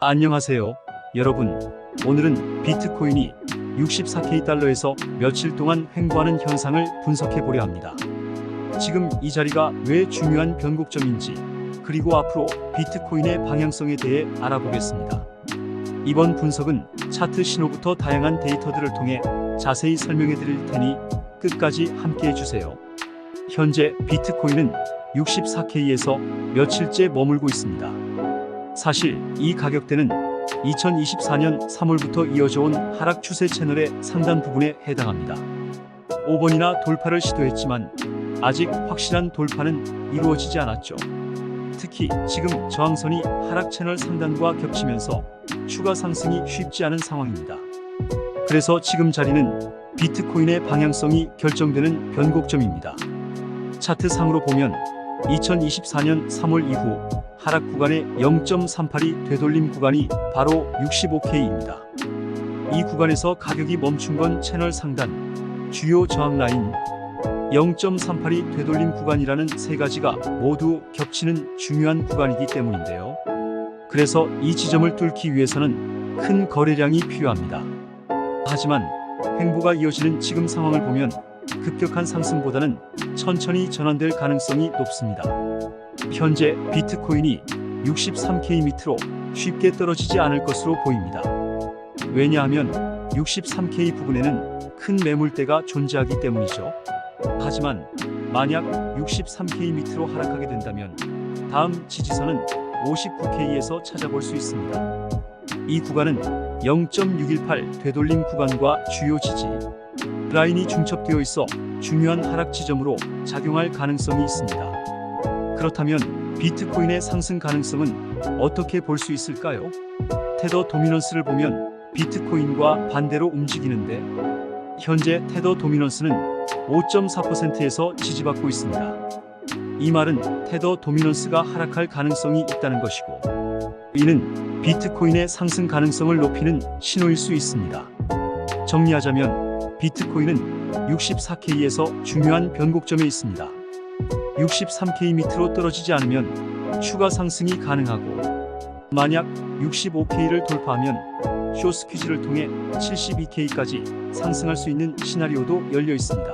안녕하세요. 여러분. 오늘은 비트코인이 64K 달러에서 며칠 동안 횡보하는 현상을 분석해 보려 합니다. 지금 이 자리가 왜 중요한 변곡점인지, 그리고 앞으로 비트코인의 방향성에 대해 알아보겠습니다. 이번 분석은 차트 신호부터 다양한 데이터들을 통해 자세히 설명해 드릴 테니 끝까지 함께 해 주세요. 현재 비트코인은 64K에서 며칠째 머물고 있습니다. 사실 이 가격대는 2024년 3월부터 이어져 온 하락 추세 채널의 상단 부분에 해당합니다. 5번이나 돌파를 시도했지만 아직 확실한 돌파는 이루어지지 않았죠. 특히 지금 저항선이 하락 채널 상단과 겹치면서 추가 상승이 쉽지 않은 상황입니다. 그래서 지금 자리는 비트코인의 방향성이 결정되는 변곡점입니다. 차트상으로 보면 2024년 3월 이후 하락 구간의 0.38이 되돌림 구간이 바로 65K입니다. 이 구간에서 가격이 멈춘 건 채널 상단, 주요 저항 라인, 0.38이 되돌림 구간이라는 세 가지가 모두 겹치는 중요한 구간이기 때문인데요. 그래서 이 지점을 뚫기 위해서는 큰 거래량이 필요합니다. 하지만 횡보가 이어지는 지금 상황을 보면 급격한 상승보다는 천천히 전환될 가능성이 높습니다. 현재 비트코인이 63K 밑으로 쉽게 떨어지지 않을 것으로 보입니다. 왜냐하면 63K 부근에는 큰 매물대가 존재하기 때문이죠. 하지만 만약 63K 밑으로 하락하게 된다면 다음 지지선은 59K에서 찾아볼 수 있습니다. 이 구간은 0.618 되돌림 구간과 주요 지지 라인이 중첩되어 있어 중요한 하락 지점으로 작용할 가능성이 있습니다. 그렇다면 비트코인의 상승 가능성은 어떻게 볼 수 있을까요? 테더 도미넌스를 보면 비트코인과 반대로 움직이는데 현재 테더 도미넌스는 5.4%에서 지지받고 있습니다. 이 말은 테더 도미넌스가 하락할 가능성이 있다는 것이고 이는 비트코인의 상승 가능성을 높이는 신호일 수 있습니다. 정리하자면 비트코인은 64K에서 중요한 변곡점에 있습니다. 63K 밑으로 떨어지지 않으면 추가 상승이 가능하고 만약 65K를 돌파하면 쇼스퀴즈를 통해 72K까지 상승할 수 있는 시나리오도 열려 있습니다.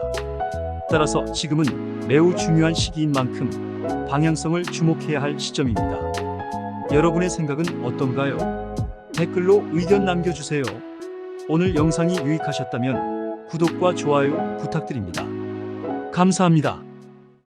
따라서 지금은 매우 중요한 시기인 만큼 방향성을 주목해야 할 시점입니다. 여러분의 생각은 어떤가요? 댓글로 의견 남겨주세요. 오늘 영상이 유익하셨다면 구독과 좋아요 부탁드립니다. 감사합니다.